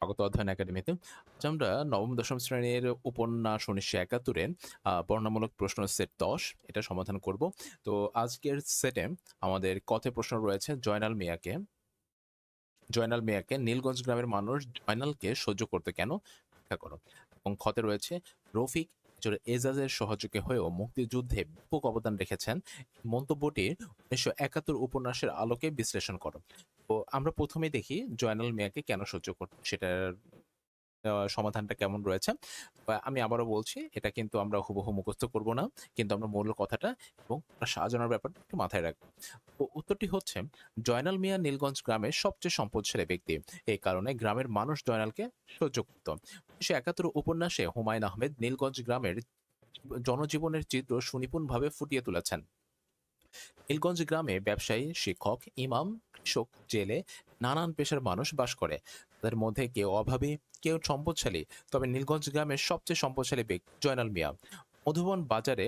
স্বাগত অধ্যয়ন একাডেমিতে। আজ আমরা নবম, দশম শ্রেণির উপন্যাস উনিশশো একাত্তরে বর্ণামূলক প্রশ্ন সেট দশ, এটা সমাধান করব। তো আজকের সেটে আমাদের কথে প্রশ্ন রয়েছে জয়নাল মিয়াকে। জয়নাল মিয়াকে, নীলগঞ্জ গ্রামের মানুষ জয়নালকে সহ্য করতে কেন? ব্যাখ্যা করো। এবং ক্ষতে রয়েছে, রফিক জোরে এজাজের সহযোগী হয়েও মুক্তিযুদ্ধে ব্যাপক অবদান রেখেছেন। মন্তব্যটি উনিশশো একাত্তর উপন্যাসের আলোকে বিশ্লেষণ করো। তো আমরা প্রথমে দেখি জয়নাল মিয়াকে কেন সহ্য করতে সেটার সমাধানটা কেমন রয়েছে। আমি আবারও বলছি, এটা কিন্তু আমরা হুবহু মুখস্থ করব না, কিন্তু আমরা মূল কথাটা এবং সাজানোর ব্যাপারটা একটু মাথায় রাখব। তো উত্তরটি হচ্ছে, জয়নাল মিয়া নীলগঞ্জ গ্রামের সবচেয়ে সম্পদশালী ব্যক্তি। এই কারণে গ্রামের মানুষ জয়নালকে সহ্য করত উনিশশো একাত্তর উপন্যাসে হুমায়ুন আহমেদ নীলগঞ্জ গ্রামের জনজীবনের চিত্র সুনিপুণভাবে ফুটিয়ে তুলেছেন। নীলগঞ্জ গ্রামে ব্যবসায়ী, শিক্ষক, ইমাম, কৃষক, জেলে নানান পেশার মানুষ বাস করে। তাদের মধ্যে কেউ অভাবী, কেউ সম্পদশালী। তবে নীলগঞ্জ গ্রামের সবচেয়ে সম্পদশালী ব্যক্তি জয়নাল মিয়া। মধুবন বাজারে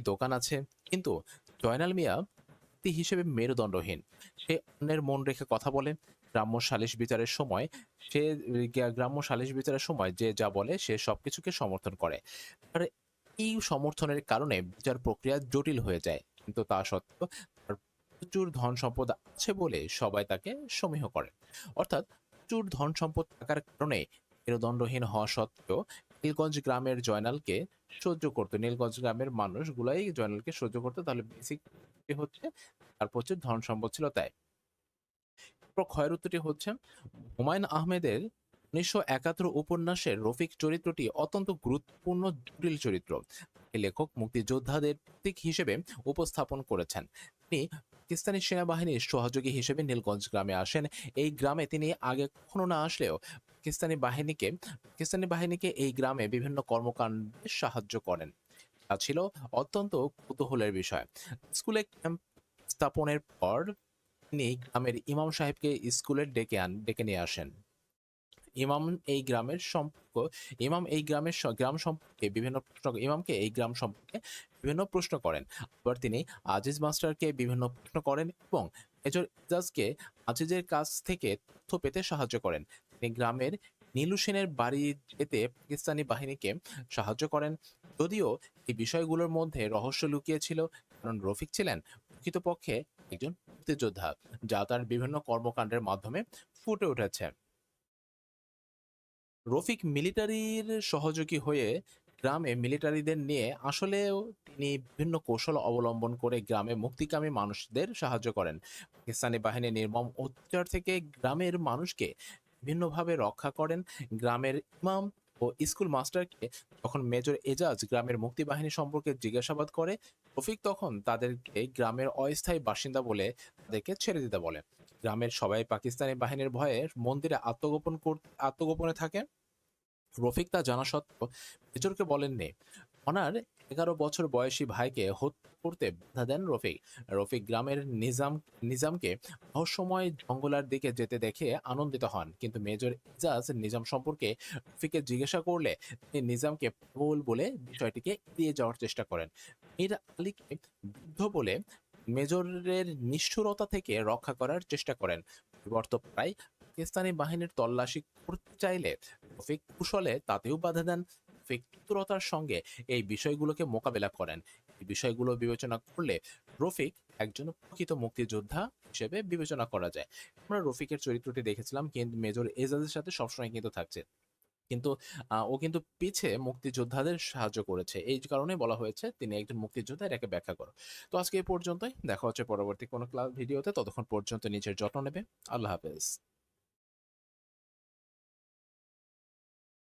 দোকান আছে। কিন্তু জয়নাল মিয়া ব্যক্তি হিসেবে মেরুদণ্ডহীন। সে অন্যের মন রেখে কথা বলে, গ্রাম্য সালিশ বিচারের সময়, সে গ্রাম্য সালিশ বিচারের সময় যে যা বলে, সে সবকিছুকে সমর্থন করে। আর এই সমর্থনের কারণে বিচার প্রক্রিয়া জটিল হয়ে যায়। কিন্তু তা সত্ত্বেও তার প্রচুর ধন সম্পদ আছে বলে সবাই তাকে সমীহ করে। অর্থাৎ প্রচুর ধন সম্পদ থাকার কারণে মেরুদণ্ডহীন হওয়া সত্ত্বেও নীলগঞ্জ গ্রামের জয়নালকে সহ্য করতো। নীলগঞ্জ গ্রামের মানুষগুলাই জয়নালকে সহ্য করতো। তাহলে বেসিক হচ্ছে তার প্রচুর ধন সম্পদ ছিল তাই ক্ষয়ের উত্তরটি হচ্ছে, হুমায়ুন আহমেদের উনিশশো একাত্তর উপন্যাসের রফিক চরিত্রটি অত্যন্ত গুরুত্বপূর্ণ জটিল চরিত্র। লেখক, মুক্তিযোদ্ধাদের প্রতীক হিসেবে উপস্থাপন করেছেন। তিনি পাকিস্তানি সেনাবাহিনীর সহযোগী হিসেবে নীলগঞ্জ গ্রামে আসেন। এই গ্রামে তিনি আগে কখনো না আসলেও পাকিস্তানি বাহিনীকে পাকিস্তানি বাহিনীকে এই গ্রামে বিভিন্ন কর্মকাণ্ডে সাহায্য করেন। তা ছিল অত্যন্ত কৌতূহলের বিষয়। স্কুলে ক্যাম্প স্থাপনের পর তিনি গ্রামের ইমাম সাহেবকে স্কুলে ডেকে আন, ডেকে নিয়ে আসেন। ইমাম এই গ্রামের সম্পর্ক, ইমাম এই গ্রামের গ্রাম সম্পর্কে বিভিন্ন প্রশ্ন, ইমামকে এই গ্রাম সম্পর্কে বিভিন্ন প্রশ্ন করেন। আবার তিনি আজিজ মাস্টারকে বিভিন্ন প্রশ্ন করেন এবং মেজর ইজাজকে আজিজের কাছ থেকে তথ্য পেতে সাহায্য করেন। তিনি গ্রামের নীলু সেনের বাড়ি যেতে পাকিস্তানি বাহিনীকে সাহায্য করেন। যদিও এই বিষয়গুলোর মধ্যে রহস্য লুকিয়ে ছিল কারণ রফিক ছিলেন প্রকৃতপক্ষে একজন মুক্তিযোদ্ধা, যা তার বিভিন্ন কর্মকাণ্ডের মাধ্যমে ফুটে উঠেছে। রফিক মিলিটারির সহযোগী হয়ে গ্রামে মিলিটারিদের নিয়ে আসলেও তিনি বিভিন্ন কৌশল অবলম্বন করে গ্রামে মুক্তিকামী মানুষদের সাহায্য করেন। পাকিস্তানি বাহিনীর নির্মম অত্যাচার থেকে গ্রামের মানুষকে বিভিন্নভাবে রক্ষা করেন। গ্রামের ইমাম ও স্কুল মাস্টারকে যখন মেজর এজাজ গ্রামের মুক্তি বাহিনী সম্পর্কে জিজ্ঞাসাবাদ করে, রফিক তখন তাদেরকে গ্রামের অস্থায়ী বাসিন্দা বলে তাদেরকে ছেড়ে দিতে বলে। গ্রামের সবাই পাকিস্তানি বাহিনীর ভয়ে মন্দিরে আত্মগোপন করতে আত্মগোপনে থাকে রফিক তা জানা সত্ত্বেও মেজরকে বলেননি। ওনার এগারো বছর বয়সী ভাইকে হত্যা করতে বাধা দেন রফিক। রফিক গ্রামের নিজাম নিজামকে রহস্যময় জঙ্গলার দিকে যেতে দেখে আনন্দিত হন। কিন্তু মেজর ইজাজ নিজাম সম্পর্কে রফিককে জিজ্ঞাসা করলে তিনি নিজামকে পাগল বলে বিষয়টিকে এড়িয়ে যাওয়ার চেষ্টা করেন। মীর আলীকে বৃদ্ধ বলে মেজরের নিষ্ঠুরতা থেকে রক্ষা করার চেষ্টা করেন। পরিবর্ত প্রায় পাকিস্তানি বাহিনীর তল্লাশি করতে চাইলে রফিক কুশলে তাতেও বাধা দেন। চতুরতার সঙ্গে এই বিষয়গুলোকে মোকাবেলা করেন। এই বিষয়গুলো বিবেচনা করলে রফিক একজন প্রকৃত মুক্তিযোদ্ধা হিসেবে বিবেচনা করা যায়। আমরা রফিকের চরিত্রটি দেখেছিলাম, কিন্তু মেজর এজাজের সাথে সবসময় কিন্তু থাকছে। কিন্তু ও কিন্তু পিছে মুক্তিযোদ্ধাদের সাহায্য করেছে। এই কারণে বলা হয়েছে তিনি একজন মুক্তিযোদ্ধা, এটাকে ব্যাখ্যা করো। তো আজকে এই পর্যন্তই। দেখা হচ্ছে পরবর্তী কোনো ক্লাস ভিডিওতে। ততক্ষণ পর্যন্ত নিজের যত্ন নেবে। আল্লাহ হাফেজ।